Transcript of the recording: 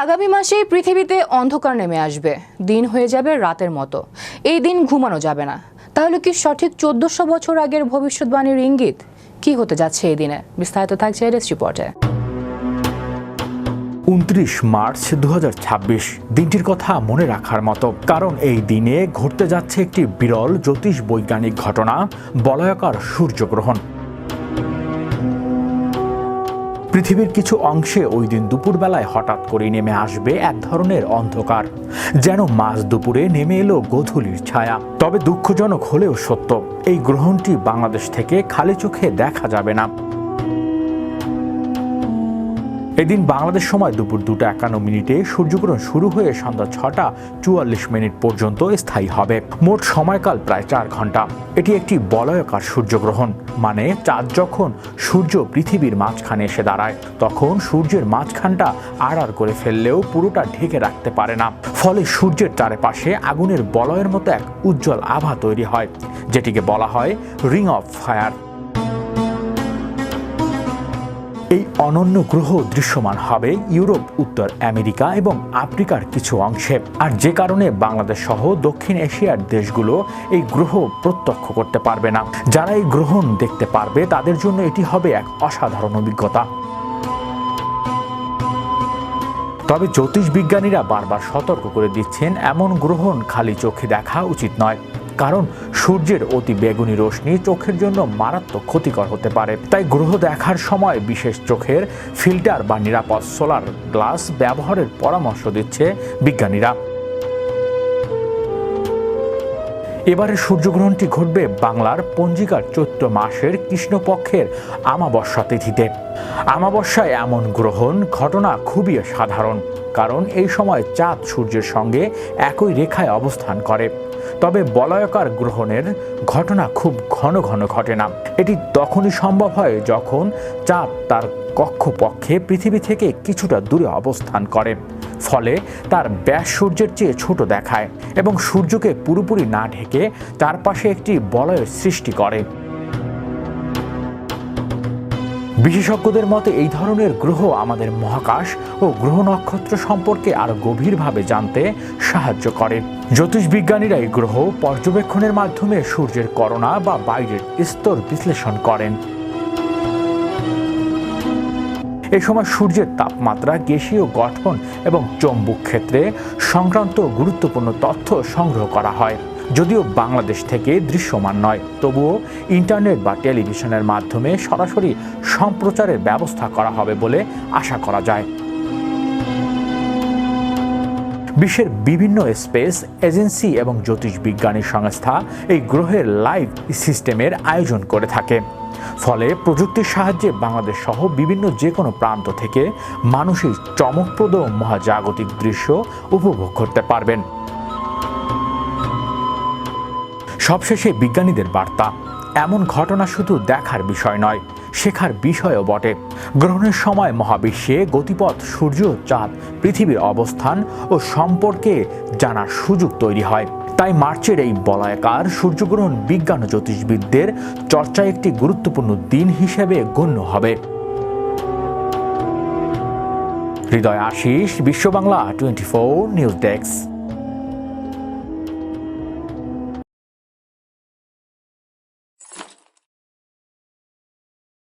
আগামী মাসেই পৃথিবীতে অন্ধকার নেমে আসবে। দিন হয়ে যাবে রাতের মতো। এই দিন ঘুমানো যাবে না। তাহলে কি সঠিক চোদ্দশো বছর আগের ভবিষ্যৎবাণীর ইঙ্গিত? কি হতে যাচ্ছে এই দিনে? বিস্তারিত থাকছে এডেস রিপোর্টে। উনত্রিশ মার্চ দু হাজার ছাব্বিশ। দিনটির কথা মনে রাখার মতো। কারণ এই দিনে ঘটতে যাচ্ছে একটি বিরল জ্যোতিষ বৈজ্ঞানিক ঘটনা, বলয়াকার সূর্যগ্রহণ। পৃথিবীর কিছু অংশে ওই দিন দুপুরবেলায় হঠাৎ করে নেমে আসবে এক ধরনের অন্ধকার, যেন মাঝ দুপুরে নেমে এলো গোধূলির ছায়া। তবে দুঃখজনক হলেও সত্য, এই গ্রহণটি বাংলাদেশ থেকে খালি চোখে দেখা যাবে না। এদিন বাংলাদেশ সময় দুপুর দুটো একান্ন মিনিটে সূর্যগ্রহণ শুরু হয়ে সন্ধ্যা ছটা চুয়াল্লিশ মিনিট পর্যন্ত স্থায়ী হবে। মোট সময়কাল প্রায় চার ঘণ্টা। এটি একটি বলয়কার সূর্যগ্রহণ মানে চাঁদ যখন সূর্য পৃথিবীর মাঝখানে এসে দাঁড়ায়, তখন সূর্যের মাঝখানটা আড়ার করে ফেললেও পুরোটা ঢেকে রাখতে পারে না। ফলে সূর্যের চারপাশে আগুনের বলয়ের মতো এক উজ্জ্বল আভা তৈরি হয়, যেটিকে বলা হয় রিং অফ ফায়ার এই অনন্য গ্রহ দৃশ্যমান হবে ইউরোপ, উত্তর আমেরিকা এবং আফ্রিকার কিছু অংশে। আর যে কারণে বাংলাদেশ সহ দক্ষিণ এশিয়ার দেশগুলো এই গ্রহ প্রত্যক্ষ করতে পারবে না। যারা এই গ্রহণ দেখতে পারবে, তাদের জন্য এটি হবে এক অসাধারণ অভিজ্ঞতা। তবে জ্যোতিষ বিজ্ঞানীরা বারবার সতর্ক করে দিচ্ছেন, এমন গ্রহণ খালি চোখে দেখা উচিত নয়। কারণ সূর্যের অতি বেগুনি রশ্মি চোখের জন্য মারাত্মক ক্ষতিকর হতে পারে। তাই গ্রহ দেখার সময় বিশেষ চোখের ফিল্টার বা নিরাপদ সোলার গ্লাস ব্যবহারের পরামর্শ দিচ্ছে বিজ্ঞানীরা। এবারে সূর্যগ্রহণটি ঘটবে বাংলার পঞ্জিকার চৈত্র মাসের কৃষ্ণপক্ষের আমাবস্যা তিথিতে। আমাবস্যায় এমন গ্রহণ ঘটনা খুবই সাধারণ, কারণ এই সময় চাঁদ সূর্যের সঙ্গে একই রেখায় অবস্থান করে। তবে বলয়কার গ্রহণের ঘটনা খুব ঘন ঘন ঘটে না। এটি তখনই সম্ভব হয় যখন চাঁদ তার কক্ষপক্ষে পৃথিবী থেকে কিছুটা দূরে অবস্থান করে, ফলে তার ব্যাস সূর্যের চেয়ে ছোট দেখায় এবং সূর্যকে পুরোপুরি না ঢেকে চারপাশে একটি বলয়ের সৃষ্টি করে। বিশেষজ্ঞদের মতে, এই ধরনের গ্রহ আমাদের মহাকাশ ও গ্রহ নক্ষত্র সম্পর্কে আরও গভীরভাবে জানতে সাহায্য করে। জ্যোতিষবিজ্ঞানীরা এই গ্রহ পর্যবেক্ষণের মাধ্যমে সূর্যের করোনা বা বাইরের স্তর বিশ্লেষণ করেন। এ সময় সূর্যের তাপমাত্রা, গ্যাসীয় গঠন এবং চৌম্বক ক্ষেত্রে সংক্রান্ত গুরুত্বপূর্ণ তথ্য সংগ্রহ করা হয়। যদিও বাংলাদেশ থেকে দৃশ্যমান নয়, তবুও ইন্টারনেট বা টেলিভিশনের মাধ্যমে সরাসরি সম্প্রচারের ব্যবস্থা করা হবে বলে আশা করা যায়। বিশ্বের বিভিন্ন স্পেস এজেন্সি এবং জ্যোতিষ বিজ্ঞানী সংস্থা এই গ্রহের লাইভ সিস্টেমের আয়োজন করে থাকে। ফলে প্রযুক্তির সাহায্যে বাংলাদেশ সহ বিভিন্ন যে কোনো প্রান্ত থেকে মানুষই চমকপ্রদ মহাজাগতিক দৃশ্য উপভোগ করতে পারবেন। সবশেষে বিজ্ঞানীদের বার্তা, এমন ঘটনা শুধু দেখার বিষয় নয় শেখার বিষয়ও বটে। গ্রহণের সময় মহাবিশ্বে গতিপথ, সূর্য, চাঁদ, পৃথিবীর অবস্থান ও সম্পর্কে জানার সুযোগ তৈরি হয়। তাই মার্চের এই বলয়াকার সূর্যগ্রহণ বিজ্ঞান ও জ্যোতিষবিদদের চর্চায় একটি গুরুত্বপূর্ণ দিন হিসেবে গণ্য হবে। Hriday Ashis Biswa Bangla twenty four news desk.